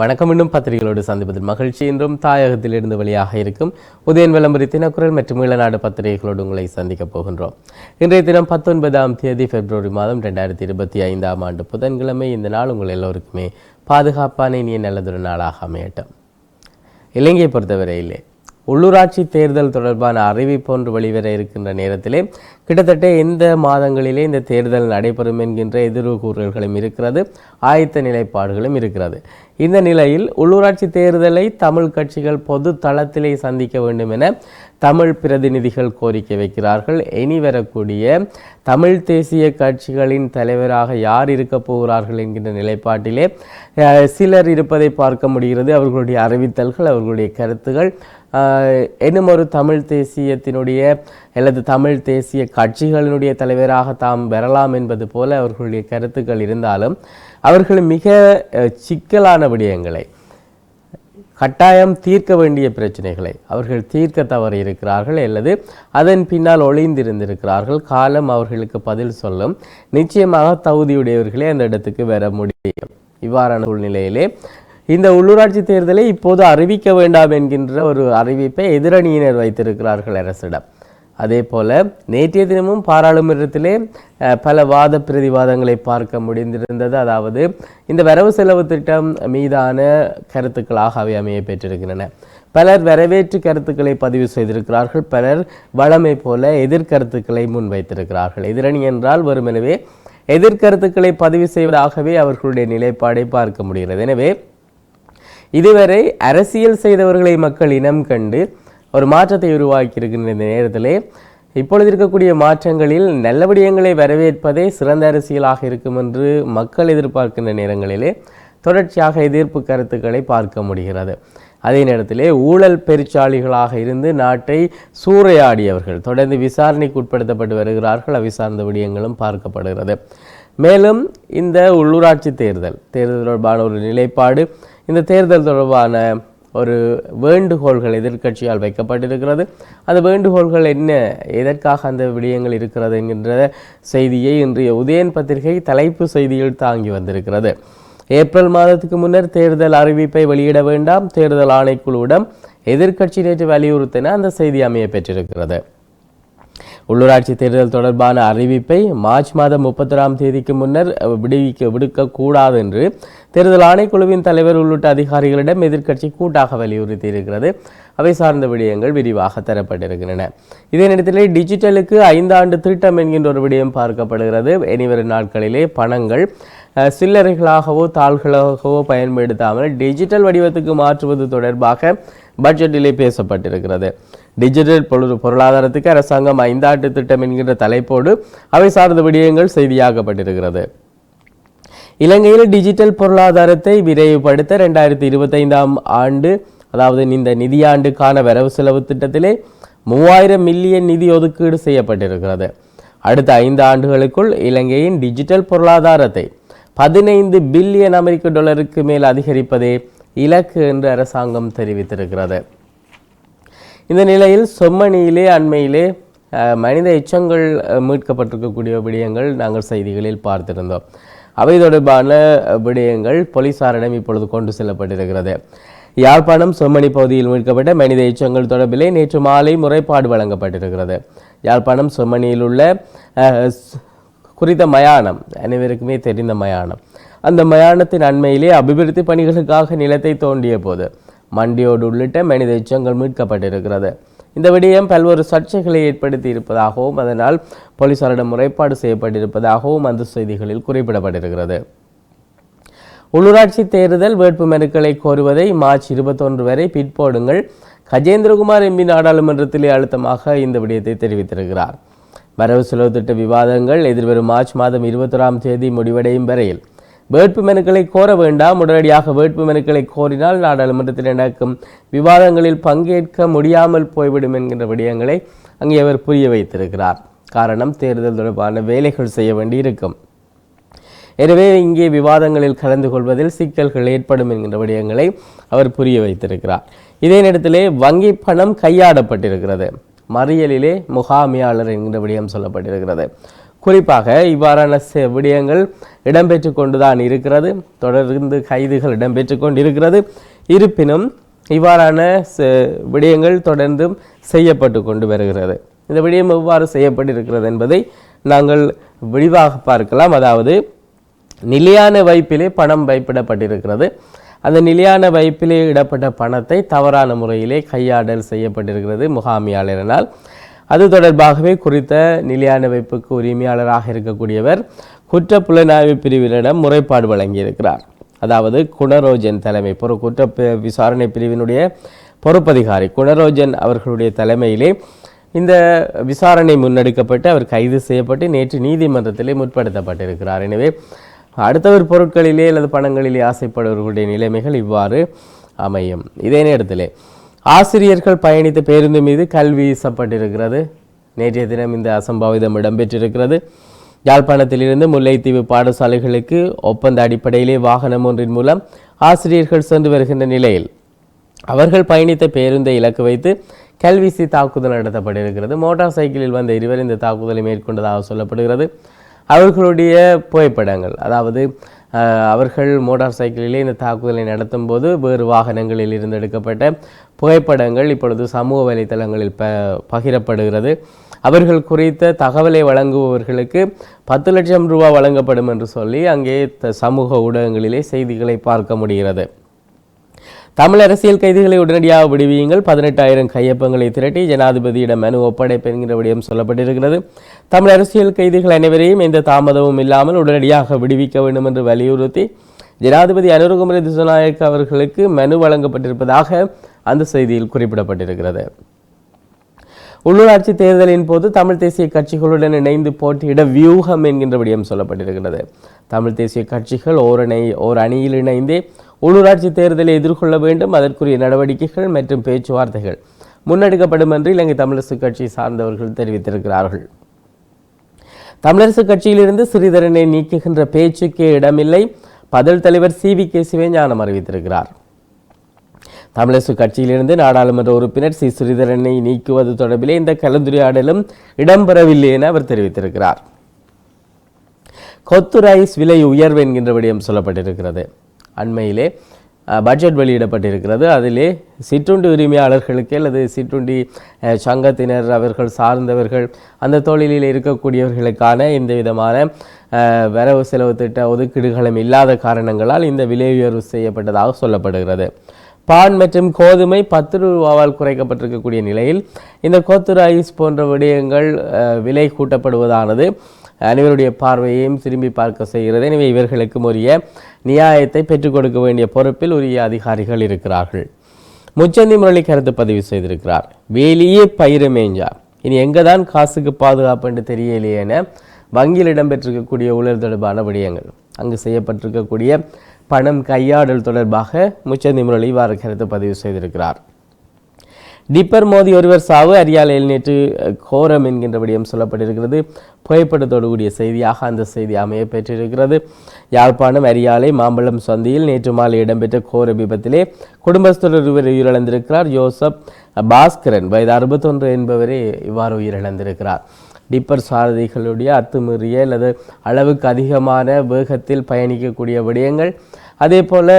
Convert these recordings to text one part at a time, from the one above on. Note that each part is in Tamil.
வணக்கம். இன்னும் பத்திரிகைகளோடு சந்திப்பதில் மகிழ்ச்சி. என்றும் தாயகத்திலிருந்து வெளியாக இருக்கும் உதயன் விளம்பரி தினக்குரல் மற்றும் ஈழநாடு பத்திரிகைகளோடு உங்களை சந்திக்கப் போகின்றோம். இன்றைய தினம் பத்தொன்பதாம் தேதி பிப்ரவரி மாதம் ரெண்டாயிரத்தி இருபத்தி ஐந்தாம் ஆண்டு புதன்கிழமை. இந்த நாள் உங்கள் எல்லோருக்குமே பாதுகாப்பான இனிய நல்லதொரு நாளாக அமையட்டும். இலங்கையை பொறுத்தவரையிலே உள்ளூராட்சி தேர்தல் தொடர்பான அறிவிப்பு ஒன்று வெளிவர இருக்கின்ற நேரத்திலே கிட்டத்தட்ட எந்த மாதங்களிலே இந்த தேர்தல் நடைபெறும் என்கின்ற எதிர்வு கூறல்களும் இருக்கிறது ஆயத்த நிலைப்பாடுகளும் இருக்கிறது. இந்த நிலையில் உள்ளூராட்சி தேர்தலை தமிழ் கட்சிகள் பொது தளத்திலே சந்திக்க வேண்டும் என தமிழ் பிரதிநிதிகள் கோரிக்கை வைக்கிறார்கள். இனி வரக்கூடிய தமிழ் தேசிய கட்சிகளின் தலைவராக யார் இருக்க போகிறார்கள் என்கின்ற நிலைப்பாட்டிலே அஹ், சிலர் இருப்பதை பார்க்க முடிகிறது. அவர்களுடைய அறிவித்தல்கள் அவர்களுடைய கருத்துகள் என்னும் இன்னும் ஒரு தமிழ் தேசியத்தினுடைய அல்லது தமிழ் தேசிய கட்சிகளினுடைய தலைவராக தாம் வரலாம் என்பது போல அவர்களுடைய கருத்துக்கள் இருந்தாலும் அவர்கள் மிக சிக்கலான விடயங்களை கட்டாயம் தீர்க்க வேண்டிய பிரச்சனைகளை அவர்கள் தீர்க்க தவறி இருக்கிறார்கள் அல்லது அதன் பின்னால் ஒளிந்திருந்திருக்கிறார்கள். காலம் அவர்களுக்கு பதில் சொல்லும். நிச்சயமாக தகுதியுடையவர்களே அந்த இடத்துக்கு வர முடியும். இவ்வாறான சூழ்நிலையிலே இந்த உள்ளூராட்சி தேர்தலை இப்போது அறிவிக்க வேண்டாம் என்கின்ற ஒரு அறிவிப்பை எதிரணியினர் வைத்திருக்கிறார்கள் அரசிடம். அதே போல் நேற்றைய தினமும் பாராளுமன்றத்திலே பல வாத பிரதிவாதங்களை பார்க்க முடிந்திருந்தது. அதாவது இந்த வரவு செலவு திட்டம் மீதான கருத்துக்களாக அவை அமைய பெற்றிருக்கின்றன. பலர் வரவேற்று கருத்துக்களை பதிவு செய்திருக்கிறார்கள். பலர் வளமை போல எதிர்கருத்துக்களை முன்வைத்திருக்கிறார்கள். எதிரணி என்றால் வெறுமெனவே எதிர்கருத்துக்களை பதிவு செய்வதாகவே அவர்களுடைய நிலைப்பாடை பார்க்க முடிகிறது. எனவே இதுவரை அரசியல் செய்தவர்களை மக்கள் இனம் கண்டு ஒரு மாற்றத்தை உருவாக்கி இருக்கின்ற இந்த நேரத்திலே இப்பொழுது இருக்கக்கூடிய மாற்றங்களில் நல்ல விடயங்களை வரவேற்பதே சிறந்த அரசியலாக இருக்கும் என்று மக்கள் எதிர்பார்க்கின்ற நேரங்களிலே தொடர்ச்சியாக எதிர்ப்பு கருத்துக்களை பார்க்க முடிகிறது. அதே நேரத்திலே ஊழல் பெருச்சாளிகளாக இருந்து நாட்டை சூறையாடியவர்கள் தொடர்ந்து விசாரணைக்கு உட்படுத்தப்பட்டு வருகிறார்கள். அவிசார்ந்த விடயங்களும் பார்க்கப்படுகிறது. மேலும் இந்த உள்ளூராட்சி தேர்தல் தேர்தல் தொடர்பான ஒரு நிலைப்பாடு இந்த தேர்தல் தொடர்பான ஒரு வேண்டுகோள்கள் எதிர்க்கட்சியால் வைக்கப்பட்டிருக்கிறது. அந்த வேண்டுகோள்கள் என்ன எதற்காக அந்த விடயங்கள் இருக்கிறது என்கின்ற செய்தியை இன்றைய உதயன் பத்திரிகை தலைப்பு செய்தியில் தாங்கி வந்திருக்கிறது. ஏப்ரல் மாதத்துக்கு முன்னர் தேர்தல் அறிவிப்பை வெளியிட வேண்டாம் தேர்தல் ஆணைக்குழுவிடம் எதிர்க்கட்சி நேற்று வலியுறுத்தின அந்த செய்தி அமைய பெற்றிருக்கிறது. உள்ளூராட்சி தேர்தல் தொடர்பான அறிவிப்பை மார்ச் மாதம் முப்பத்தொராம் தேதிக்கு முன்னர் விடுவிக்க விடுக்கக்கூடாது என்று தேர்தல் ஆணைக்குழுவின் தலைவர் உள்ளிட்ட அதிகாரிகளிடம் எதிர்க்கட்சி கூட்டாக வலியுறுத்தி இருக்கிறது அவை சார்ந்த விடயங்கள் விரிவாக தரப்பட்டிருக்கின்றன. இதே நேரத்தில் டிஜிட்டலுக்கு ஐந்தாண்டு திட்டம் என்கின்ற ஒரு விடயம் பார்க்கப்படுகிறது. இனிவரும் நாட்களிலே பணங்கள் சில்லறைகளாகவோ தாள்களாகவோ பயன்படுத்தாமல் டிஜிட்டல் வடிவத்துக்கு மாற்றுவது தொடர்பாக பட்ஜெட்டிலே பேசப்பட்டிருக்கிறது. டிஜிட்டல் பொருள் பொருளாதாரத்துக்கு அரசாங்கம் ஐந்தாண்டு திட்டம் என்கின்ற தலைப்போடு அவை சார்ந்த விடயங்கள் செய்தியாக்கப்பட்டிருக்கிறது இலங்கையில் டிஜிட்டல் பொருளாதாரத்தை விரைவுபடுத்த ரெண்டாயிரத்தி இருபத்தைந்தாம் ஆண்டு அதாவது இந்த நிதியாண்டுக்கான வரவு செலவு திட்டத்திலே மூவாயிரம் மில்லியன் நிதி ஒதுக்கீடு செய்யப்பட்டிருக்கிறது. அடுத்த ஐந்து ஆண்டுகளுக்குள் இலங்கையின் டிஜிட்டல் பொருளாதாரத்தை பதினைந்து பில்லியன் அமெரிக்க டாலருக்கு மேல் அதிகரிப்பதே இலக்கு என்று அரசாங்கம் தெரிவித்திருக்கிறது. இந்த நிலையில் சொம்மணியிலே அண்மையிலே மனித எச்சங்கள் மீட்கப்பட்டிருக்கக்கூடிய விடயங்கள் நாங்கள் செய்திகளில் பார்த்திருந்தோம். அவை தொடர்பான விடயங்கள் போலீசாரிடம் இப்பொழுது கொண்டு செல்லப்பட்டிருக்கிறது. யாழ்ப்பாணம் சொம்மணி பகுதியில் மீட்கப்பட்ட மனித எச்சங்கள் தொடர்பிலே நேற்று மாலை முறைப்பாடு வழங்கப்பட்டிருக்கிறது. யாழ்ப்பாணம் சொம்மணியில் உள்ள அஹ், குறித்த மயானம். அனைவருக்குமே தெரிந்த மயானம். அந்த மயானத்தின் அண்மையிலே அபிவிருத்தி பணிகளுக்காக நிலத்தை தோண்டிய போது மண்டியோடு உள்ளிட்ட மனித எச்சங்கள் மீட்கப்பட்டிருக்கிறது. இந்த விடயம் பல்வேறு சர்ச்சைகளை ஏற்படுத்தி இருப்பதாகவும் அதனால் போலீசாரிடம் முறைப்பாடு செய்யப்பட்டிருப்பதாகவும் அந்த செய்திகளில் குறிப்பிடப்பட்டிருக்கிறது. உள்ளூராட்சி தேர்தல் வேட்பு மனுக்களை கோருவதை மார்ச் இருபத்தொன்று வரை பிற்போடுங்கள். கஜேந்திரகுமார் எம்பி நாடாளுமன்றத்திலே அழுத்தமாக இந்த விடயத்தை தெரிவித்திருக்கிறார். வரவு செலவு திட்ட விவாதங்கள் எதிர்வரும் மார்ச் மாதம் இருபத்தொராம் தேதி முடிவடையும் வரையில். வேட்பு மனுக்களை கோர வேண்டாம். உடனடியாக வேட்பு மனுக்களை கோரினால் நாடாளுமன்றத்தில் நடக்கும் விவாதங்களில் பங்கேற்க முடியாமல் போய்விடும் என்கின்ற விடயங்களை அங்கே அவர் புரிய வைத்திருக்கிறார். காரணம் தேர்தல் தொடர்பான வேலைகள் செய்ய வேண்டியிருக்கும். எனவே இங்கே விவாதங்களில் கலந்து கொள்வதில் சிக்கல்கள் ஏற்படும் என்கின்ற விடயங்களை அவர் புரிய வைத்திருக்கிறார். இதே நேரத்திலே வங்கி பணம் கையாடப்பட்டிருக்கிறது மறியலிலே முகாமியாளர் என்கிற விடயம் சொல்லப்பட்டிருக்கிறது. குறிப்பாக இவ்வாறான செ- விடயங்கள் இடம்பெற்று கொண்டுதான் இருக்கிறது. தொடர்ந்து கைதுகள் இடம்பெற்று கொண்டிருக்கிறது. இருப்பினும் இவ்வாறான விடயங்கள் தொடர்ந்தும் செய்யப்பட்டு கொண்டு வருகிறது. இந்த விடயம் எவ்வாறு செய்யப்பட்டிருக்கிறது என்பதை நாங்கள் விரிவாக பார்க்கலாம். அதாவது நிலையான வைப்பிலே பணம் வைப்பிடப்பட்டிருக்கிறது. அந்த நிலையான வைப்பிலே இடப்பட்ட பணத்தை தவறான முறையிலே கையாடல் செய்யப்பட்டிருக்கிறது முகாமியாளரினால். அது தொடர்பாகவே குறித்த நிலையான வைப்புக்கு உரிமையாளராக இருக்கக்கூடியவர் குற்ற புலனாய்வு பிரிவினரிடம் முறைப்பாடு வழங்கியிருக்கிறார். அதாவது குணரோஜன் தலைமை பொறு குற்ற விசாரணை பிரிவினுடைய பொறுப்பதிகாரி குணரோஜன் அவர்களுடைய தலைமையிலே இந்த விசாரணை முன்னெடுக்கப்பட்டு அவர் கைது செய்யப்பட்டு நேற்று நீதிமன்றத்திலே முற்படுத்தப்பட்டிருக்கிறார். எனவே அடுத்தவர் பொருட்களிலே அல்லது பணங்களிலே ஆசைப்படுவர்களுடைய நிலைமைகள் இவ்வாறு அமையும். இதே நேரத்திலே ஆசிரியர்கள் பயணித்த பேருந்து மீது கல்வி வீசப்பட்டிருக்கிறது. நேற்றைய தினம் இந்த அசம்பாவிதம் இடம்பெற்றிருக்கிறது. யாழ்ப்பாணத்திலிருந்து முல்லைத்தீவு பாடசாலைகளுக்கு ஒப்பந்த அடிப்படையிலே வாகனம் ஒன்றின் மூலம் ஆசிரியர்கள் சென்று வருகின்ற நிலையில் அவர்கள் பயணித்த பேருந்தை இலக்கு வைத்து கல்வீசி தாக்குதல் நடத்தப்பட்டிருக்கிறது. மோட்டார் சைக்கிளில் வந்த இருவர் இந்த தாக்குதலை மேற்கொண்டதாக சொல்லப்படுகிறது. அவர்களுடைய புகைப்படங்கள். அதாவது அவர்கள் மோட்டார் சைக்கிளிலே இந்த தாக்குதலை நடத்தும் போது வேறு வாகனங்களில் இருந்து எடுக்கப்பட்ட புகைப்படங்கள் இப்பொழுது சமூக வலைத்தளங்களில் ப பகிரப்படுகிறது. அவர்கள் குறித்த தகவலை வழங்குபவர்களுக்கு பத்து லட்சம் ரூபாய் வழங்கப்படும் என்று சொல்லி அங்கே த- சமூக ஊடகங்களிலே செய்திகளை பார்க்க முடிகிறது. தமிழ் அரசியல் கைதிகளை உடனடியாக விடுவியுங்கள். பதினெட்டாயிரம் கையொப்பங்களை திரட்டி ஜனாதிபதியிடம் மனு ஒப்படைப்பு என்கிற விடயம் சொல்லப்பட்டிருக்கிறது. தமிழ் அரசியல் கைதிகள் அனைவரையும் எந்த தாமதமும் இல்லாமல் உடனடியாக விடுவிக்க வேண்டும் என்று வலியுறுத்தி ஜனாதிபதி அனுரகுமரி திசுநாயக் அவர்களுக்கு மனு வழங்கப்பட்டிருப்பதாக அந்த செய்தியில் குறிப்பிடப்பட்டிருக்கிறது. உள்ளூராட்சி தேர்தலின் போது தமிழ் தேசிய கட்சிகளுடன் இணைந்து போட்டியிட வியூகம் என்கின்ற விடயம் சொல்லப்பட்டிருக்கிறது. தமிழ் தேசிய கட்சிகள் ஓரணை ஓர் அணியில் இணைந்தே உள்ளூராட்சி தேர்தலை எதிர்கொள்ள வேண்டும். அதற்குரிய நடவடிக்கைகள் மற்றும் பேச்சுவார்த்தைகள் முன்னெடுக்கப்படும் என்று இலங்கை தமிழரசு கட்சி சார்ந்தவர்கள் தெரிவித்திருக்கிறார்கள். தமிழரசு கட்சியிலிருந்து ஸ்ரீதரனை நீக்குகின்ற பேச்சுக்கே இடமில்லை. பதில் தலைவர் சி வி கே சிவஞானம் அறிவித்திருக்கிறார். தமிழரசு கட்சியிலிருந்து நாடாளுமன்ற உறுப்பினர் சி ஸ்ரீதரனை நீக்குவது தொடர்பிலே இந்த கலந்துரையாடலும் இடம்பெறவில்லை என அவர் தெரிவித்திருக்கிறார். கொத்து ரைஸ் விலை உயர்வு என்கின்ற விடயம் சொல்லப்பட்டிருக்கிறது. அண்மையிலே பட்ஜெட் வெளியிடப்பட்டிருக்கிறது. அதிலே சிற்றுண்டி உரிமையாளர்களுக்கு அல்லது சிற்றுண்டி சங்கத்தினர் அவர்கள் சார்ந்தவர்கள் அந்த தொழிலில் இருக்கக்கூடியவர்களுக்கான இந்த விதமான வரவு செலவு திட்ட ஒதுக்கீடுகளும் இல்லாத காரணங்களால் இந்த விலை உயர்வு செய்யப்பட்டதாக சொல்லப்படுகிறது. பான் மற்றும் கோதுமை பத்து ரூபாவால் குறைக்கப்பட்டிருக்கக்கூடிய நிலையில் இந்த கோத்து ரைஸ் போன்ற விடயங்கள் விலை கூட்டப்படுவதானது அனைவருடைய பார்வையையும் திரும்பி பார்க்க செய்கிறது. எனவே இவர்களுக்கும் உரிய நியாயத்தை பெற்றுக் கொடுக்க வேண்டிய பொறுப்பில் உரிய அதிகாரிகள் இருக்கிறார்கள். முச்சந்தி முரளி கருத்து பதிவு செய்திருக்கிறார். வேலியே பயிர மேஞ்சார் இனி எங்கே தான் காசுக்கு பாதுகாப்பு என்று தெரியலையே என வங்கியில் இடம்பெற்றிருக்கக்கூடிய ஊழல் தொடர்பான விடயங்கள். அங்கு செய்யப்பட்டிருக்கக்கூடிய பணம் கையாடல் தொடர்பாக முச்சந்தி முரளி இவ்வாறு கருத்து பதிவு செய்திருக்கிறார். டிப்பர் மோதி ஒருவர் சாவு அரியாலையில் நேற்று கோரம் என்கின்ற விடயம் சொல்லப்பட்டிருக்கிறது. புகைப்படத்தோடு கூடிய செய்தியாக அந்த செய்தி அமைய பெற்றிருக்கிறது. யாழ்ப்பாணம் அரியாலை மாம்பழம் சந்தியில் நேற்று மாலை இடம்பெற்ற கோர விபத்திலே குடும்பஸ்தர் ஒருவர் உயிரிழந்திருக்கிறார். ஜோசப் பாஸ்கரன் வயது அறுபத்தொன்று என்பவரே இவ்வாறு உயிரிழந்திருக்கிறார். டிப்பர் சாரதிகளுடைய அத்துமீறிய அல்லது அளவுக்கு அதிகமான வேகத்தில் பயணிக்கக்கூடிய விடயங்கள் அதே போல்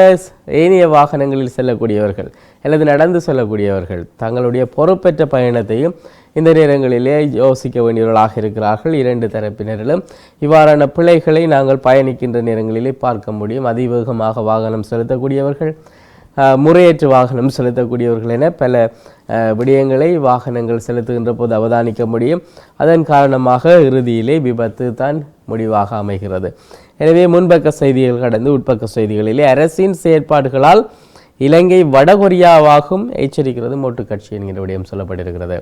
ஏனைய வாகனங்களில் செல்லக்கூடியவர்கள் அல்லது நடந்து செல்லக்கூடியவர்கள் தங்களுடைய பொறுப்பற்ற பயணத்தையும் இந்த நேரங்களிலே யோசிக்க வேண்டியவர்களாக இருக்கிறார்கள். இரண்டு தரப்பினரிலும் இவ்வாறான பிழைகளை நாங்கள் பயணிக்கின்ற நேரங்களிலே பார்க்க முடியும். அதிவேகமாக வாகனம் செலுத்தக்கூடியவர்கள் முறையற்று வாகனம் செலுத்தக்கூடியவர்கள் என பல விடயங்களை வாகனங்கள் செலுத்துகின்ற போது அவதானிக்க முடியும். அதன் காரணமாக இறுதியிலே விபத்து தான் முடிவாக அமைகிறது. எனவே முன்பக்க செய்திகள் கடந்து உட்பக்க செய்திகளிலே அரசின் செயற்பாடுகளால் இலங்கை வடகொரியாவாகும் எச்சரிக்கிறது மோட்டு கட்சி என்கிற விடயம் சொல்லப்பட்டிருக்கிறது.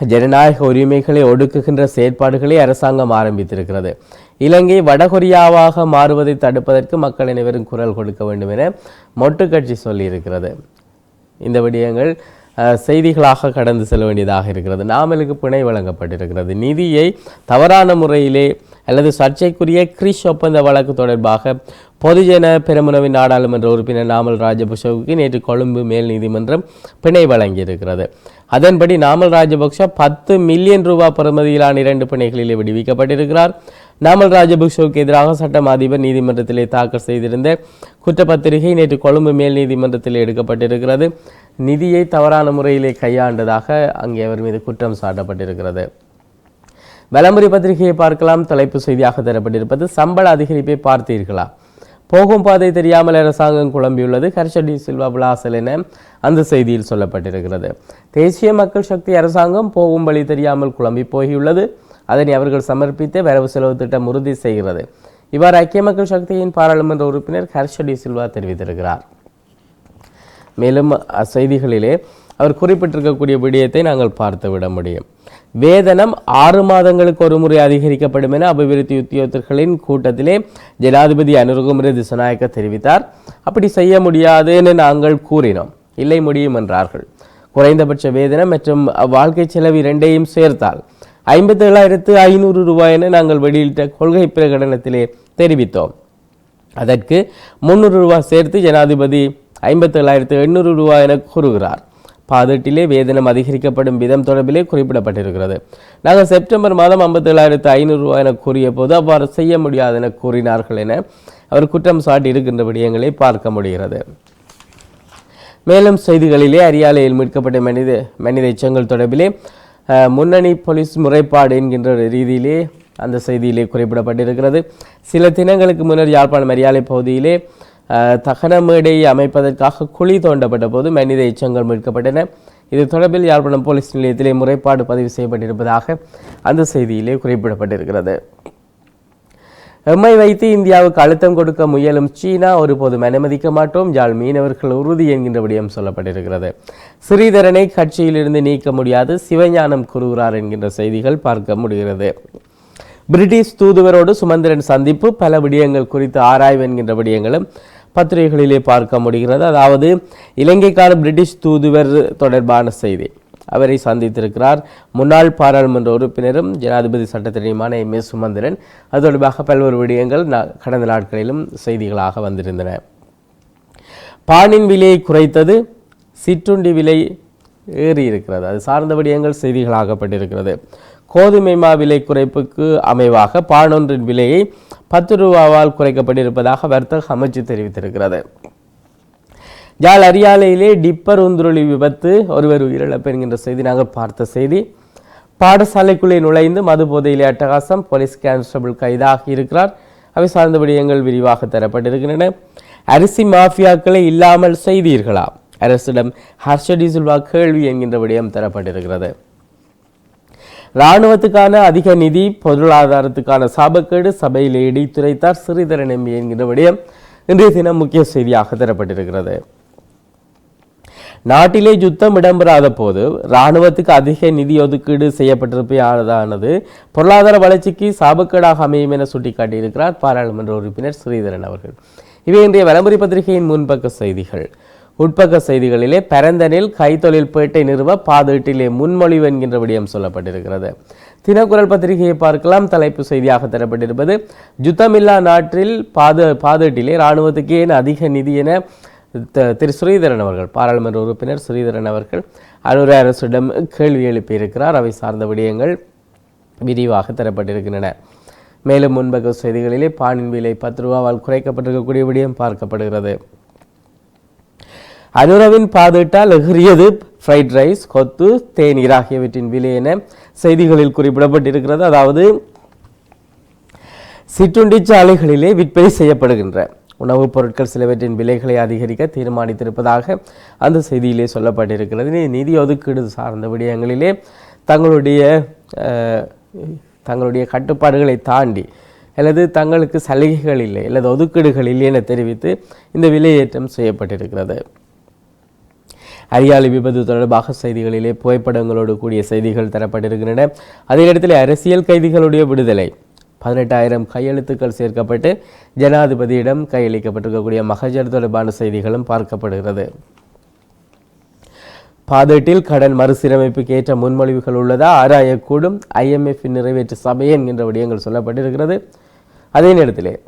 ஜனநாயக உரிமைகளை ஒடுக்குகின்ற செயற்பாடுகளை அரசாங்கம் ஆரம்பித்திருக்கிறது. இலங்கை வடகொரியாவாக மாறுவதை தடுப்பதற்கு மக்கள் அனைவரும் குரல் கொடுக்க வேண்டும் என மொட்டு கட்சி சொல்லியிருக்கிறது. இந்த விடயங்கள் செய்திகளாக கடந்து செல்ல வேண்டியதாக இருக்கிறது. நாமலுக்கு பிணை வழங்கப்பட்டிருக்கிறது. நிதியை தவறான முறையிலே அல்லது சர்ச்சைக்குரிய கிரிஷ் ஒப்பந்த வழக்கு தொடர்பாக பொதுஜன பெரமுனவின் நாடாளுமன்ற உறுப்பினர் நாமல் ராஜபக்ஷவுக்கு நேற்று கொழும்பு மேல் நீதிமன்றம் பிணை வழங்கியிருக்கிறது. அதன்படி நாமல் ராஜபக்ஷ பத்து மில்லியன் ரூபாய் பெறுமதியிலான இரண்டு பிணைகளிலே விடுவிக்கப்பட்டிருக்கிறார். நாமல் ராஜபக்ஷவுக்கு எதிராக சட்டம் அதிபர் நீதிமன்றத்திலே தாக்கல் செய்திருந்த குற்றப்பத்திரிகை நேற்று கொழும்பு மேல் நீதிமன்றத்தில் எடுக்கப்பட்டிருக்கிறது. நிதியை தவறான முறையிலே கையாண்டதாக அங்கே அவர் மீது குற்றம் சாட்டப்பட்டிருக்கிறது. விளம்பரி பத்திரிகையை பார்க்கலாம். தலைப்பு செய்தியாக தரப்பட்டிருப்பது சம்பள அதிகரிப்பை பார்த்தீர்களா? போகும் பாதை தெரியாமல் அரசாங்கம் குழம்பியுள்ளது. ஹர்ஷடி சில்வா விலாசல் என அந்த செய்தியில் சொல்லப்பட்டிருக்கிறது. தேசிய மக்கள் சக்தி அரசாங்கம் போகும் வழி தெரியாமல் குழம்பி போகியுள்ளது. அதனை அவர்கள் சமர்ப்பித்த வரவு செலவு திட்டம் உறுதி செய்கிறது. இவ்வாறு ஐக்கிய மக்கள் சக்தியின் பாராளுமன்ற உறுப்பினர் ஹர்ஷடி சில்வா தெரிவித்திருக்கிறார். மேலும் செய்திகளிலே அவர் குறிப்பிட்டிருக்கக்கூடிய விடயத்தை நாங்கள் பார்த்து விட முடியும். வேதனம் ஆறு மாதங்களுக்கு ஒரு முறை அதிகரிக்கப்படும் என அபிவிருத்தி உத்தியோகத்தர்களின் கூட்டத்திலே ஜனாதிபதி அனுருகுமரி திசநாயக்க தெரிவித்தார். அப்படி செய்ய முடியாது என நாங்கள் கூறினோம். இல்லை முடியும் என்றார்கள். குறைந்தபட்ச வேதனம் மற்றும் வாழ்க்கை செலவு இரண்டையும் சேர்த்தால் ஐம்பத்தி ஏழாயிரத்து ஐநூறு ரூபாய் என நாங்கள் வெளியிட்ட கொள்கை பிரகடனத்திலே தெரிவித்தோம். அதற்கு முன்னூறு ரூபாய் சேர்த்து ஜனாதிபதி ஐம்பத்தி ஏழாயிரத்து எண்ணூறு ரூபாய் என கூறுகிறார். பாதட்டிலே வேதனம் அதிகரிக்கப்படும் விதம் தொடர்பிலே குறிப்பிடப்பட்டிருக்கிறது. நாங்கள் செப்டம்பர் மாதம் ஐம்பத்தேழாயிரத்து ஐநூறு ரூபாய் என கூறிய போது அவ்வாறு செய்ய முடியாது என கூறினார்கள் என அவர் குற்றம் சாட்டி இருக்கின்ற விடயங்களை பார்க்க முடிகிறது. மேலும் செய்திகளிலே அரியாலையில் மீட்கப்பட்ட மனித மனித எச்சங்கள் தொடர்பிலே முன்னணி போலீஸ் முறைப்பாடு என்கின்ற ஒரு ரீதியிலே அந்த செய்தியிலே குறிப்பிடப்பட்டிருக்கிறது. சில தினங்களுக்கு முன்னர் யாழ்ப்பாணம் அரியாலை பகுதியிலே தகன மேடை அமைப்பதற்காக குழி தோண்டப்பட்ட போது மனித எச்சங்கள் மீட்கப்பட்டன. இது தொடர்பில் யாழ்ப்பாணம் போலீஸ் நிலையத்திலே முறைப்பாடு பதிவு செய்யப்பட்டிருப்பதாக அந்த செய்தியிலே குறிப்பிடப்பட்டிருக்கிறது. எம்மை வைத்து இந்தியாவுக்கு அழுத்தம் கொடுக்க முயலும் சீனா ஒருபோதும் அனுமதிக்க மாட்டோம் யாழ் மீனவர்கள் உறுதி என்கின்ற விடயம் சொல்லப்பட்டிருக்கிறது. ஸ்ரீதரனை கட்சியிலிருந்து நீக்க முடியாது சிவஞானம் கூறுகிறார் என்கின்ற செய்திகள் பார்க்க முடிகிறது. பிரிட்டிஷ் தூதுவரோடு சுமந்திரன் சந்திப்பு பல விடயங்கள் குறித்து ஆராய்வு என்கின்ற விடயங்களும் பத்திரிகைகளிலே பார்க்க முடிகிறது. அதாவது இலங்கைக்கான பிரிட்டிஷ் தூதுவர் தொடர்பான செய்தி. அவரை சந்தித்திருக்கிறார் முன்னாள் பாராளுமன்ற உறுப்பினரும் ஜனாதிபதி சட்டத்திரியுமான எம். எஸ். சுமந்திரன். அது தொடர்பாக பல்வேறு விடயங்கள் கடந்த நாட்களிலும் செய்திகளாக வந்திருந்தன. பானின் விலையை குறைத்தது சிற்றுண்டி விலை ஏறி இருக்கிறது அது சார்ந்த விடயங்கள் செய்திகளாகப்பட்டிருக்கிறது. கோதுமை மா விலை குறைப்புக்கு அமைவாக பானொன்றின் விலையை பத்து ரூபாவால் குறைக்கப்பட்டிருப்பதாக வர்த்தக அமைச்சு தெரிவித்திருக்கிறது. ஜால் அரியாலையிலே டிப்பர் உந்துருளி விபத்து ஒருவர் உயிரிழப்பு என்கின்ற செய்தி நாங்கள் பார்த்த செய்தி. பாடசாலைக்குள்ளே நுழைந்து மது போதையிலே அட்டகாசம் போலீஸ் கான்ஸ்டபிள் கைதாகி இருக்கிறார். அவை சார்ந்த விடயங்கள் விரிவாக தரப்பட்டிருக்கின்றன. அரிசி மாஃபியாக்களை இல்லாமல் செய்தீர்களா? அரசிடம் ஹர்ஷடி சில்வா கேள்வி என்கின்ற விடயம் தரப்பட்டிருக்கிறது. இராணுவத்துக்கான அதிக நிதி பொருளாதாரத்துக்கான சாபக்கேடு சபையில் இடித்துரைத்தார் சிறிதரன் எம்பி என்கிற விடயம் இன்றைய தினம் முக்கிய செய்தியாக தரப்பட்டிருக்கிறது. நாட்டிலே யுத்தம் இடம்பெறாத போது இராணுவத்துக்கு அதிக நிதி ஒதுக்கீடு செய்யப்பட்டிருப்பதானது பொருளாதார வளர்ச்சிக்கு சாபக்கேடாக அமையும் என சுட்டிக்காட்டியிருக்கிறார் பாராளுமன்ற உறுப்பினர் ஸ்ரீதரன் அவர்கள். இவை இன்றைய வலம்புரி பத்திரிகையின் முன்பக்க செய்திகள். உட்பக்க செய்திகளிலே பரந்தனில் கைத்தொழில் பேட்டை நிறுவ பாதீட்டிலே முன்மொழிவு என்கின்ற விடயம் சொல்லப்பட்டிருக்கிறது. தினக்குரல் பத்திரிகையை பார்க்கலாம். தலைப்பு செய்தியாக தரப்பட்டிருப்பது யுத்தமில்லா நாட்டில் பாது பாதீட்டிலே இராணுவத்துக்கு ஏன் அதிக நிதி என த- திரு ஸ்ரீதரன் அவர்கள்? பாராளுமன்ற உறுப்பினர் ஸ்ரீதரன் அவர்கள் அனுர அரசிடம் கேள்வி எழுப்பியிருக்கிறார். அவை சார்ந்த விடயங்கள் விரிவாக தரப்பட்டிருக்கின்றன. மேலும் முன்பக்க செய்திகளிலே பானின் விலை பத்து ரூபாவால் குறைக்கப்பட்டிருக்கக்கூடிய விடயம் பார்க்கப்படுகிறது. அனுரவின் பாதிட்டால் எகிரியது ஃப்ரைட் ரைஸ் கொத்து தேநீர் ஆகியவற்றின் விலை என செய்திகளில் குறிப்பிடப்பட்டிருக்கிறது. அதாவது சிற்றுண்டி சாலைகளிலே விற்பனை செய்யப்படுகின்ற உணவுப் பொருட்கள் சிலவற்றின் விலைகளை அதிகரிக்க தீர்மானித்திருப்பதாக அந்த செய்தியிலே சொல்லப்பட்டிருக்கிறது. நிதி ஒதுக்கீடு சார்ந்த விடயங்களிலே தங்களுடைய அஹ், தங்களுடைய கட்டுப்பாடுகளை தாண்டி அல்லது தங்களுக்கு சலுகைகள் இல்லை அல்லது ஒதுக்கீடுகள் இல்லை என தெரிவித்து இந்த விலையேற்றம் செய்யப்பட்டிருக்கிறது. அரியாலை விபத்து தொடர்பாக செய்திகளிலே புகைப்படங்களோடு கூடிய செய்திகள் தரப்பட்டிருக்கின்றன. அதே இடத்தில் அரசியல் கைதிகளுடைய விடுதலை. பதினெட்டாயிரம் கையெழுத்துக்கள் சேர்க்கப்பட்டு ஜனாதிபதியிடம் கையளிக்கப்பட்டிருக்கக்கூடிய மகஜர் தொடர்பான செய்திகளும் பார்க்கப்படுகிறது. பாதீட்டில் கடன் மறுசீரமைப்புக்கு ஏற்ற முன்மொழிவுகள் உள்ளதா? ஆராயக்கூடும். ஐஎம்எஃப் நிறைவேற்று சபை என்கின்ற விடயங்கள் சொல்லப்பட்டிருக்கிறது. அதே நேரத்தில்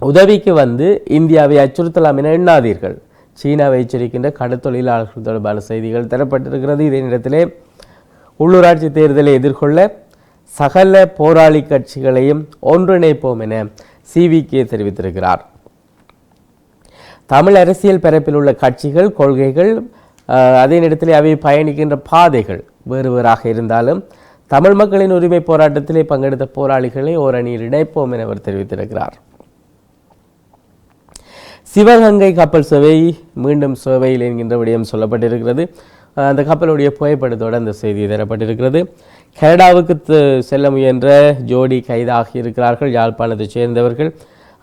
உதவிக்கு வந்து இந்தியாவை அச்சுறுத்தலாம் என எண்ணாதீர்கள். சீனா வைச்சிருக்கின்ற கடத்தொழிலாளர்கள் தொடர்பான செய்திகள் தரப்பட்டிருக்கிறது. இதே நேரத்திலே உள்ளூராட்சி தேர்தலை எதிர்கொள்ள சகல போராளி கட்சிகளையும் ஒன்றிணைப்போம் என சிவிகே தெரிவித்திருக்கிறார். தமிழ் அரசியல் பரப்பில் உள்ள கட்சிகள் கொள்கைகள் அதே நேரத்தில் அவை பயணிக்கின்ற பாதைகள் வேறு வேறாக இருந்தாலும் தமிழ் மக்களின் உரிமை போராட்டத்திலே பங்கெடுத்த போராளிகளை ஓரணியில் இணைப்போம் என அவர் தெரிவித்திருக்கிறார். சிவகங்கை கப்பல் சேவை மீண்டும் சேவையில் என்கின்ற விடயம் சொல்லப்பட்டிருக்கிறது. அந்த கப்பலுடைய புகைப்படத்தோடு அந்த செய்தி தரப்பட்டிருக்கிறது. கனடாவுக்கு செல்ல முயன்ற ஜோடி கைதாகி இருக்கிறார்கள். யாழ்ப்பாணத்தைச் சேர்ந்தவர்கள்.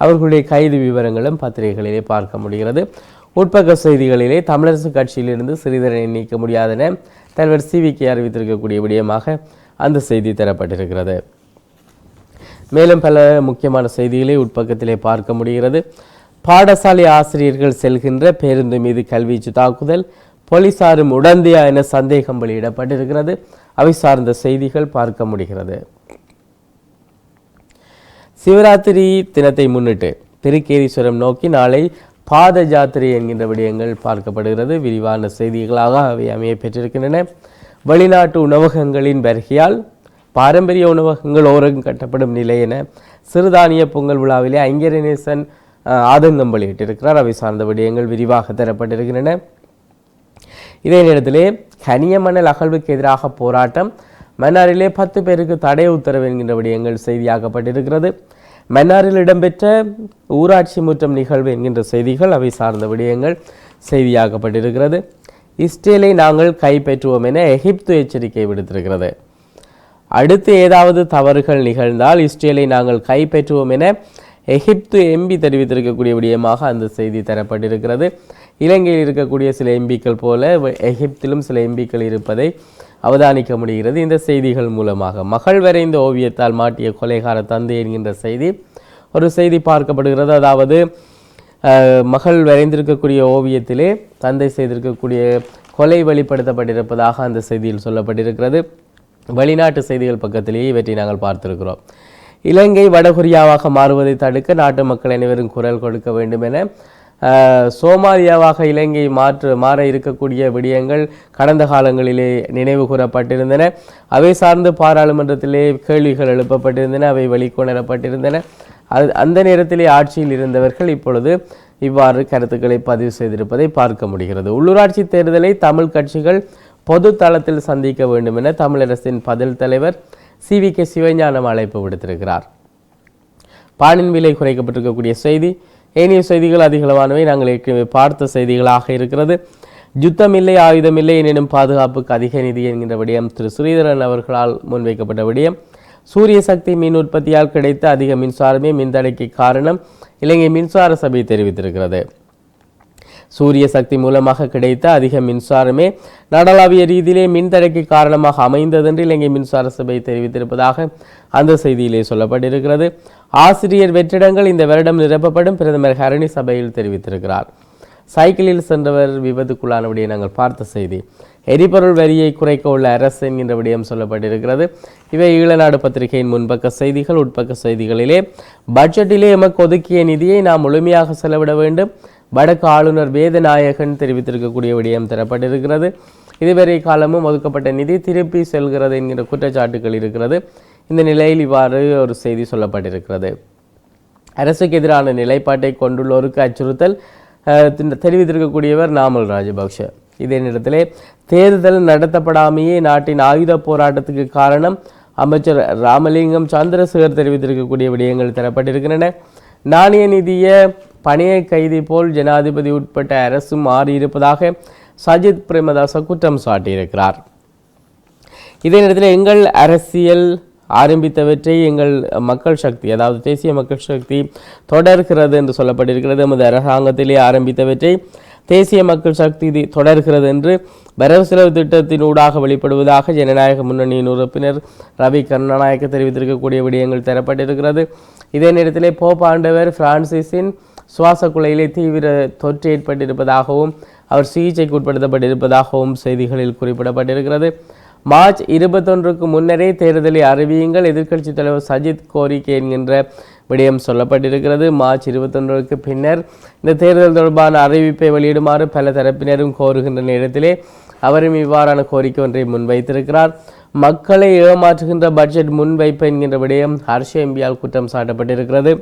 அவர்களுடைய கைது விவரங்களும் பத்திரிகைகளிலே பார்க்க முடிகிறது. உட்பக்க செய்திகளிலே தமிழரசு கட்சியிலிருந்து சிறிதரனை நீக்க முடியாதென தலைவர் சி வி கே அறிவித்திருக்கக்கூடிய விடயமாக அந்த செய்தி தரப்பட்டிருக்கிறது. மேலும் பல முக்கியமான செய்திகளை உட்பக்கத்திலே பார்க்க முடிகிறது. பாடசாலை ஆசிரியர்கள் செல்கின்ற பேருந்து மீது கல்வீச்சு தாக்குதல் போலீசாரும் உடந்தையா என சந்தேகம் வெளியிடப்பட்டிருக்கிறது. அவை சார்ந்த செய்திகள் பார்க்க முடிகிறது. சிவராத்திரி தினத்தை முன்னிட்டு திருக்கேரீஸ்வரம் நோக்கி நாளை பாத ஜாத்திரை என்கின்ற விடயங்கள் பார்க்கப்படுகிறது. விரிவான செய்திகளாக அவை அமைய பெற்றிருக்கின்றன. வெளிநாட்டு உணவகங்களின் வருகையால் பாரம்பரிய உணவகங்கள் ஓரங்கம் கட்டப்படும் நிலை என சிறுதானிய பொங்கல் விழாவிலே ஐங்கரநேசன் ஆதங்கம் வெளியிட்டிருக்கிறார் அவை சார்ந்த விடயங்கள் விரிவாக தரப்பட்டிருக்கின்றன. இதே நேரத்திலே கனியமணல் அகழ்வுக்கு எதிராக போராட்டம். மன்னாரிலே பத்து பேருக்கு தடை உத்தரவு என்கின்ற விடயங்கள் செய்தியாக்கப்பட்டிருக்கிறது. மன்னாரில் இடம்பெற்ற ஊராட்சி முற்றம் நிகழ்வு என்கின்ற செய்திகள் அவை சார்ந்த விடயங்கள் செய்தியாக்கப்பட்டிருக்கிறது. இஸ்ரேலை நாங்கள் கைப்பற்றுவோம் என எகிப்து எச்சரிக்கை விடுத்திருக்கிறது. அடுத்து ஏதாவது தவறுகள் நிகழ்ந்தால் இஸ்ரேலை நாங்கள் கைப்பற்றுவோம் என எகிப்து எம்பி தெரிவித்திருக்கக்கூடிய விடயமாக அந்த செய்தி தரப்பட்டிருக்கிறது. இலங்கையில் இருக்கக்கூடிய சில எம்பிக்கள் போல எகிப்திலும் சில எம்பிக்கள் இருப்பதை அவதானிக்க முடிகிறது. இந்த செய்திகள் மூலமாக மகள் வரைந்த ஓவியத்தால் மாட்டிய கொலைகார தந்தை என்கின்ற செய்தி ஒரு செய்தி பார்க்கப்படுகிறது. அதாவது மகள் வரைந்திருக்கக்கூடிய ஓவியத்திலே தந்தை செய்திருக்கக்கூடிய கொலை வெளிப்படுத்தப்பட்டிருப்பதாக அந்த செய்தியில் சொல்லப்பட்டிருக்கிறது. வெளிநாட்டு செய்திகள் பக்கத்திலேயே இவற்றை நாங்கள் பார்த்திருக்கிறோம். இலங்கை வடகொரியாவாக மாறுவதை தடுக்க நாட்டு மக்கள் அனைவரும் குரல் கொடுக்க வேண்டும் என சோமாலியாவாக இலங்கை மாற்று மாற இருக்கக்கூடிய விடயங்கள் கடந்த காலங்களிலே நினைவு கூறப்பட்டிருந்தன. அவை சார்ந்து பாராளுமன்றத்திலே கேள்விகள் எழுப்பப்பட்டிருந்தன அவை வெளிக்கொணரப்பட்டிருந்தன. அது அந்த நேரத்திலே ஆட்சியில் இருந்தவர்கள் இப்பொழுது இவ்வாறு கருத்துக்களை பதிவு செய்திருப்பதை பார்க்க முடிகிறது. உள்ளூராட்சி தேர்தலை தமிழ் கட்சிகள் பொது தளத்தில் சந்திக்க வேண்டும் என தமிழரசின் பதில் தலைவர் சி வி கே சிவஞானம் அழைப்பு விடுத்திருக்கிறார். பானின் விலை குறைக்கப்பட்டிருக்கக்கூடிய செய்தி ஏனைய செய்திகள் அதிகளவானவை. நாங்கள் ஏற்கனவே பார்த்த செய்திகளாக இருக்கிறது. யுத்தமில்லை ஆயுதமில்லை எனினும் பாதுகாப்புக்கு அதிக நிதி என்கின்ற விடயம் திரு. ஸ்ரீதரன் அவர்களால் முன்வைக்கப்பட்ட விடயம். சூரிய சக்தி மின் உற்பத்தியால் கிடைத்த அதிக மின்சாரமே மின்தடைக்கு காரணம். இலங்கை மின்சார சபை தெரிவித்திருக்கிறது. சூரிய சக்தி மூலமாக கிடைத்த அதிக மின்சாரமே நாடளாவிய ரீதியிலே மின்தடைக்கு காரணமாக அமைந்ததென்று இலங்கை மின்சார சபை தெரிவித்திருப்பதாக அந்த செய்தியிலே சொல்லப்பட்டிருக்கிறது. ஆசிரியர் வெற்றிடங்கள் இந்த வருடம் நிரப்பப்படும் பிரதமர் ஹரணி சபையில் தெரிவித்திருக்கிறார். சைக்கிளில் சென்றவர் விபத்துக்குள்ளானபடியை நாங்கள் பார்த்த செய்தி. எரிபொருள் வரியை குறைக்க உள்ள அரசு என்கின்ற விடயம் சொல்லப்பட்டிருக்கிறது. இவை ஈழநாடு பத்திரிகையின் முன்பக்க செய்திகள் உட்பக்க செய்திகளிலே. பட்ஜெட்டிலே எமக்கு ஒதுக்கிய நிதியை நாம் முழுமையாக செலவிட வேண்டும். வடக்கு ஆளுநர் வேதநாயகன் தெரிவித்திருக்கக்கூடிய விடயம் தரப்பட்டிருக்கிறது. இதுவரை காலமும் ஒதுக்கப்பட்ட நிதி திருப்பி செல்கிறது என்கிற குற்றச்சாட்டுகள் இருக்கிறது. இந்த நிலையில் இவ்வாறு ஒரு செய்தி சொல்லப்பட்டிருக்கிறது. அரசுக்கு எதிரான நிலைப்பாட்டை கொண்டுள்ளோருக்கு அச்சுறுத்தல் தெரிவித்திருக்கக்கூடியவர் நாமல் ராஜபக்ஷ. இதே நேரத்திலே தேர்தல் நடத்தப்படாமையே நாட்டின் ஆயுத போராட்டத்துக்கு காரணம் அமைச்சர் ராமலிங்கம் சந்திரசேகர் தெரிவித்திருக்கக்கூடிய விடயங்கள் தரப்பட்டிருக்கின்றன. நாணய நிதிய பணிய கைதி போல் ஜனாதிபதி உட்பட்ட அரசு மாறியிருப்பதாக சஜித் பிரேமதாச குற்றம் சாட்டியிருக்கிறார். இதே நேரத்தில் எங்கள் அரசியல் ஆரம்பித்தவற்றை எங்கள் மக்கள் சக்தி அதாவது தேசிய மக்கள் சக்தி தொடர்கிறது என்று சொல்லப்பட்டிருக்கிறது. எமது அரசாங்கத்திலே ஆரம்பித்தவற்றை தேசிய மக்கள் சக்தி தொடர்கிறது என்று வரவு செலவு திட்டத்தினூடாக வெளிப்படுவதாக ஜனநாயக முன்னணியின் உறுப்பினர் ரவி கருணாநாயக்க தெரிவித்திருக்கக்கூடிய விடயங்கள் தரப்பட்டிருக்கிறது. இதே நேரத்திலே போப்பாண்டவர் பிரான்சிஸின் சுவாச குலையிலே தீவிர தொற்று ஏற்பட்டிருப்பதாகவும் அவர் சிகிச்சைக்கு உட்படுத்தப்பட்டிருப்பதாகவும் செய்திகளில் குறிப்பிடப்பட்டிருக்கிறது. மார்ச் இருபத்தொன்றுக்கு முன்னரே தேர்தலை அறிவியுங்கள். எதிர்க்கட்சித் தலைவர் சஜித் கோரிக்கை என்கின்ற விடயம் சொல்லப்பட்டிருக்கிறது. மார்ச் இருபத்தொன்றுக்கு பின்னர் இந்த தேர்தல் தொடர்பான அறிவிப்பை வெளியிடுமாறு பல தரப்பினரும் கோருகின்ற நேரத்திலே அவரும் இவ்வாறான கோரிக்கை ஒன்றை முன்வைத்திருக்கிறார். மக்களை ஏமாற்றுகின்ற பட்ஜெட் முன்வைப்பு என்கின்ற விடயம் ஹர்ஷ எம்பியால் குற்றம் சாட்டப்பட்டிருக்கிறது.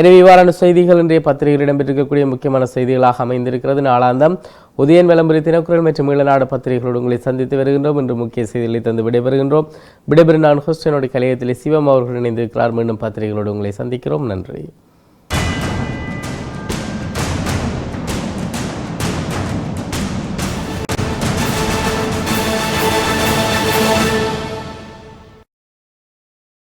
எனவே இவ்வாறான செய்திகள் இன்றைய பத்திரிகையில் இடம்பெற்றிருக்கக்கூடிய முக்கியமான செய்திகளாக அமைந்திருக்கிறது. நாளாந்தம் உதயன் விளம்பரி தினக்குரல் மற்றும் ஈழநாடு பத்திரிகைகளோடு உங்களை சந்தித்து வருகின்றோம். இன்று முக்கிய செய்திகளை தந்து விடைபெறுகின்றோம். விடைபெறும் நான் ஹோஸ்டனுடைய கலையத்திலே சிவம் அவர்கள் இணைந்திருக்கிறார். மீண்டும் பத்திரிகைகளோடு உங்களை சந்திக்கிறோம். நன்றி.